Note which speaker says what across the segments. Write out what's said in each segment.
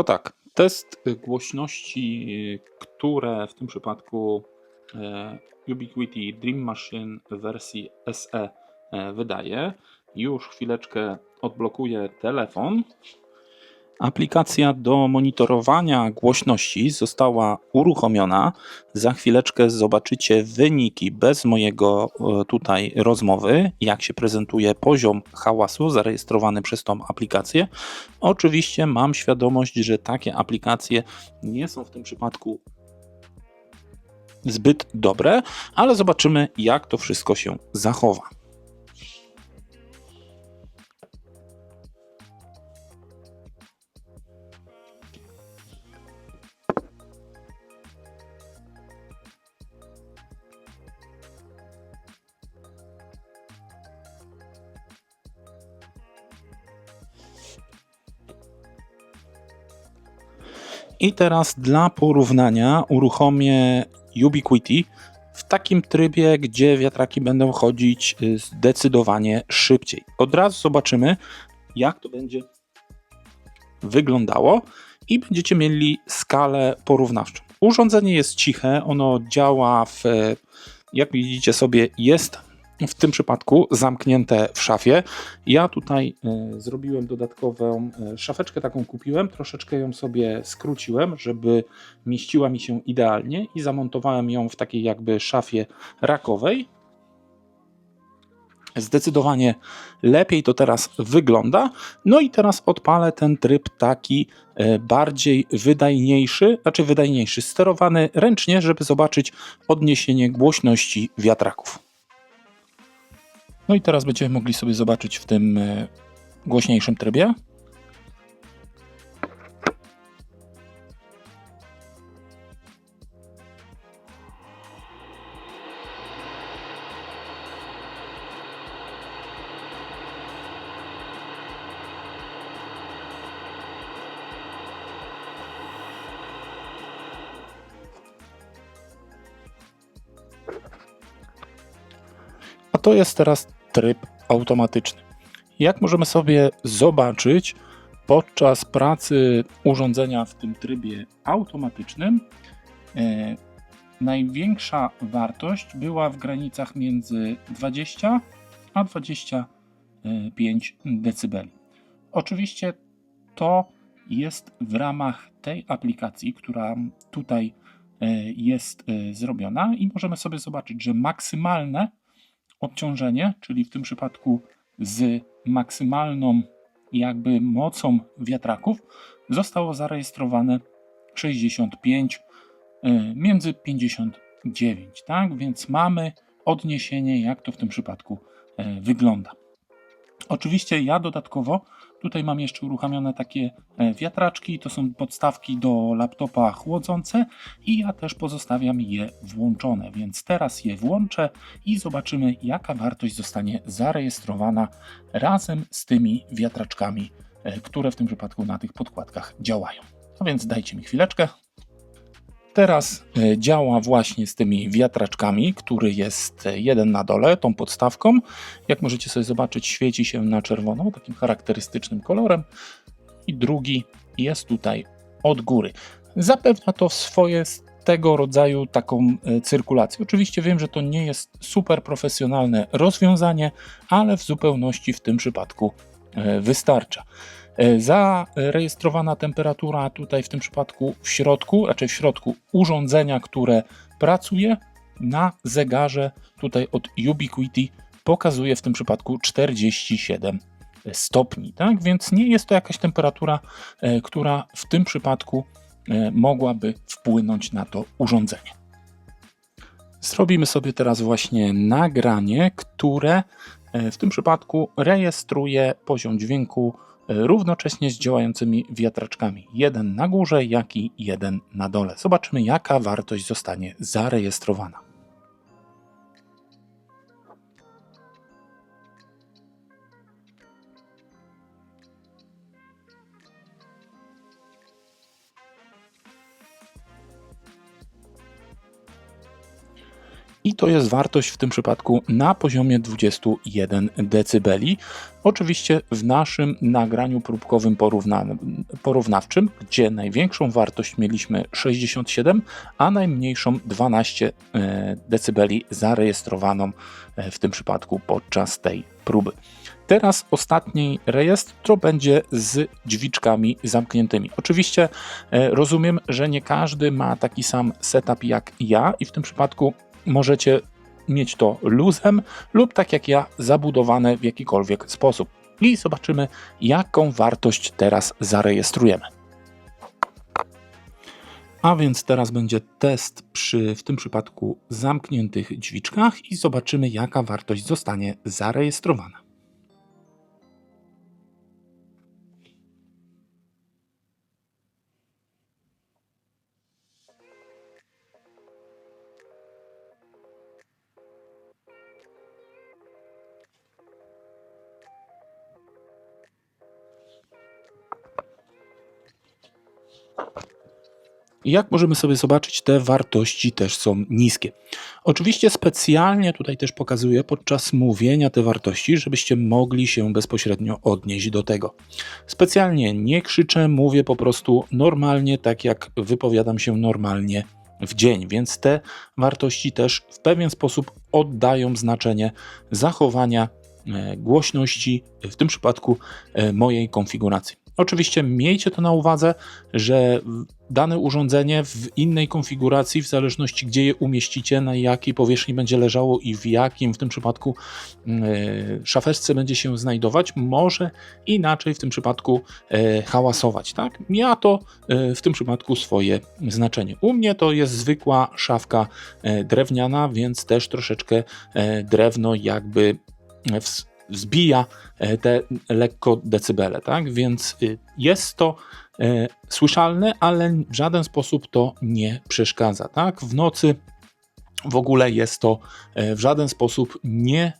Speaker 1: To tak, test głośności, które w tym przypadku e, Ubiquiti Dream Machine w wersji SE wydaje. Już chwileczkę odblokuję telefon. Aplikacja do monitorowania głośności została uruchomiona. Za chwileczkę zobaczycie wyniki bez mojego e, tutaj rozmowy, jak się prezentuje poziom hałasu zarejestrowany przez tą aplikację. Oczywiście mam świadomość, że takie aplikacje nie są w tym przypadku zbyt dobre, ale zobaczymy, jak to wszystko się zachowa. I teraz dla porównania uruchomię Ubiquiti w takim trybie, gdzie wiatraki będą chodzić y, zdecydowanie szybciej. Od razu zobaczymy, jak to będzie wyglądało i będziecie mieli skalę porównawczą. Urządzenie jest ciche, ono działa w, jak widzicie sobie, jest w tym przypadku zamknięte w szafie. Ja tutaj e, zrobiłem dodatkową e, szafeczkę, taką kupiłem, troszeczkę ją sobie skróciłem, żeby mieściła mi się idealnie i zamontowałem ją w takiej jakby szafie rakowej. Zdecydowanie lepiej to teraz wygląda. No i teraz odpalę ten tryb taki e, bardziej wydajniejszy, znaczy wydajniejszy, sterowany ręcznie, żeby zobaczyć odniesienie głośności wiatraków. No i teraz będziemy mogli sobie zobaczyć w tym e, głośniejszym trybie. To jest teraz tryb automatyczny. Jak możemy sobie zobaczyć podczas pracy urządzenia w tym trybie automatycznym, e, największa wartość była w granicach między 20 a 25 dB. Oczywiście to jest w ramach tej aplikacji, która tutaj e, jest e, zrobiona i możemy sobie zobaczyć, że maksymalne odciążenie, czyli w tym przypadku z maksymalną jakby mocą wiatraków, zostało zarejestrowane 65 y, między 59, tak? Więc mamy odniesienie, jak to w tym przypadku y, wygląda. Oczywiście ja dodatkowo Tutaj mam jeszcze uruchamione takie e, wiatraczki, to są podstawki do laptopa chłodzące i ja też pozostawiam je włączone, więc teraz je włączę i zobaczymy jaka wartość zostanie zarejestrowana razem z tymi wiatraczkami, e, które w tym przypadku na tych podkładkach działają. No więc dajcie mi chwileczkę. Teraz e, działa właśnie z tymi wiatraczkami, który jest e, jeden na dole, tą podstawką. Jak możecie sobie zobaczyć, świeci się na czerwono, takim charakterystycznym kolorem. I drugi jest tutaj od góry. Zapewnia to swoje tego rodzaju taką e, cyrkulację. Oczywiście wiem, że to nie jest super profesjonalne rozwiązanie, ale w zupełności w tym przypadku wystarcza. E, zarejestrowana temperatura tutaj w tym przypadku w środku, raczej w środku urządzenia, które pracuje na zegarze tutaj od Ubiquiti pokazuje w tym przypadku 47 stopni, tak? Więc nie jest to jakaś temperatura, e, która w tym przypadku e, mogłaby wpłynąć na to urządzenie. Zrobimy sobie teraz właśnie nagranie, które w tym przypadku rejestruje poziom dźwięku równocześnie z działającymi wiatraczkami. Jeden na górze, jak i jeden na dole. Zobaczymy, jaka wartość zostanie zarejestrowana. I to jest wartość w tym przypadku na poziomie 21 dB. Oczywiście w naszym nagraniu próbkowym porówna porównawczym, gdzie największą wartość mieliśmy 67, a najmniejszą 12 e, dB zarejestrowaną e, w tym przypadku podczas tej próby. Teraz ostatni rejestr to będzie z drzwiczkami zamkniętymi. Oczywiście e, rozumiem, że nie każdy ma taki sam setup jak ja i w tym przypadku możecie mieć to luzem lub tak jak ja zabudowane w jakikolwiek sposób. I zobaczymy jaką wartość teraz zarejestrujemy. A więc teraz będzie test przy w tym przypadku zamkniętych drzwiczkach i zobaczymy jaka wartość zostanie zarejestrowana. Jak możemy sobie zobaczyć, te wartości też są niskie. Oczywiście specjalnie tutaj też pokazuję podczas mówienia te wartości, żebyście mogli się bezpośrednio odnieść do tego. Specjalnie nie krzyczę, mówię po prostu normalnie, tak jak wypowiadam się normalnie w dzień, więc te wartości też w pewien sposób oddają znaczenie zachowania e, głośności, w tym przypadku e, mojej konfiguracji. Oczywiście miejcie to na uwadze, że dane urządzenie w innej konfiguracji, w zależności gdzie je umieścicie, na jakiej powierzchni będzie leżało i w jakim w tym przypadku e, szafeczce będzie się znajdować, może inaczej w tym przypadku e, hałasować. Tak? Miała to e, w tym przypadku swoje znaczenie. U mnie to jest zwykła szafka drewniana, więc też troszeczkę drewno jakby w wzbija e, te lekko decybele, tak? Więc y, jest to e, słyszalne, ale w żaden sposób to nie przeszkadza, tak? W nocy w ogóle jest to e, w żaden sposób nie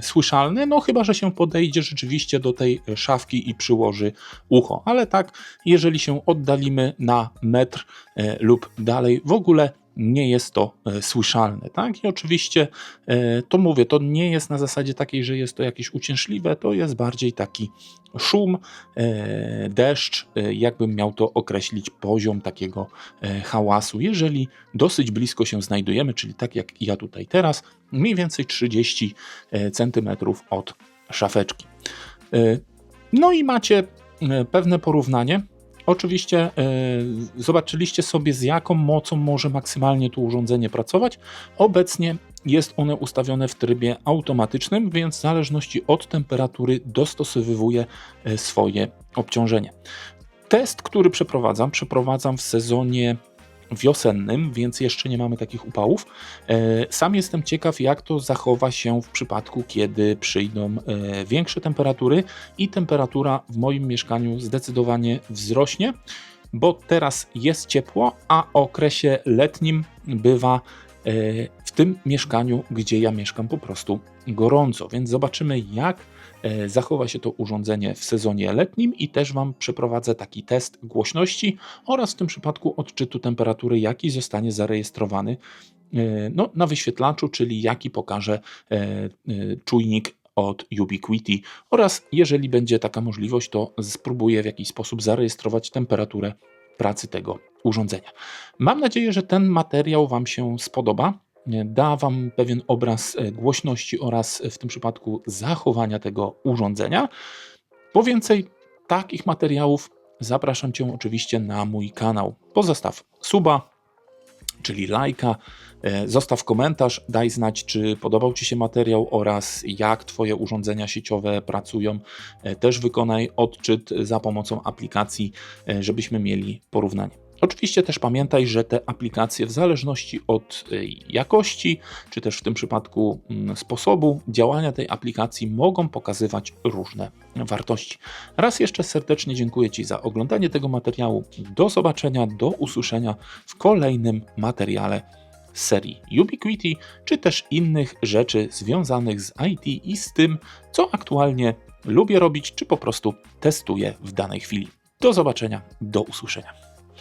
Speaker 1: słyszalne, no chyba, że się podejdzie rzeczywiście do tej szafki i przyłoży ucho. Ale tak, jeżeli się oddalimy na metr lub dalej, w ogóle nie jest to e, słyszalne. Tak? I oczywiście e, to mówię, to nie jest na zasadzie takiej, że jest to jakieś uciężliwe, to jest bardziej taki szum, e, deszcz, jakbym miał to określić poziom takiego hałasu. Jeżeli dosyć blisko się znajdujemy, czyli tak jak ja tutaj teraz, mniej więcej 30 cm od szafeczki. No i macie pewne porównanie Oczywiście e, zobaczyliście sobie, z jaką mocą może maksymalnie to urządzenie pracować. Obecnie jest one ustawione w trybie automatycznym, więc w zależności od temperatury dostosowywuje e, swoje obciążenie. Test, który przeprowadzam, przeprowadzam w sezonie wiosennym, więc jeszcze nie mamy takich upałów. E, sam jestem ciekaw, jak to zachowa się w przypadku, kiedy przyjdą e, większe temperatury i temperatura w moim mieszkaniu zdecydowanie wzrośnie, bo teraz jest ciepło, a okresie letnim bywa e, w tym mieszkaniu, gdzie ja mieszkam, po prostu gorąco. Więc zobaczymy, jak zachowa się to urządzenie w sezonie letnim i też Wam przeprowadzę taki test głośności oraz w tym przypadku odczytu temperatury, jaki zostanie zarejestrowany e, no, na wyświetlaczu, czyli jaki pokaże e, czujnik od Ubiquiti oraz jeżeli będzie taka możliwość, to spróbuję w jakiś sposób zarejestrować temperaturę pracy tego urządzenia. Mam nadzieję, że ten materiał Wam się spodoba da Wam pewien obraz e, głośności oraz w tym przypadku zachowania tego urządzenia. Po więcej takich materiałów zapraszam Cię oczywiście na mój kanał. Pozostaw suba, czyli lajka, e, zostaw komentarz, daj znać, czy podobał Ci się materiał oraz jak Twoje urządzenia sieciowe pracują. E, też wykonaj odczyt za pomocą aplikacji, żebyśmy mieli porównanie. Oczywiście też pamiętaj, że te aplikacje w zależności od y, jakości, czy też w tym przypadku mm, sposobu działania tej aplikacji mogą pokazywać różne wartości. Raz jeszcze serdecznie dziękuję Ci za oglądanie tego materiału. Do zobaczenia, do usłyszenia w kolejnym materiale serii Ubiquiti, czy też innych rzeczy związanych z IT i z tym, co aktualnie lubię robić, czy po prostu testuję w danej chwili. Do zobaczenia, do usłyszenia.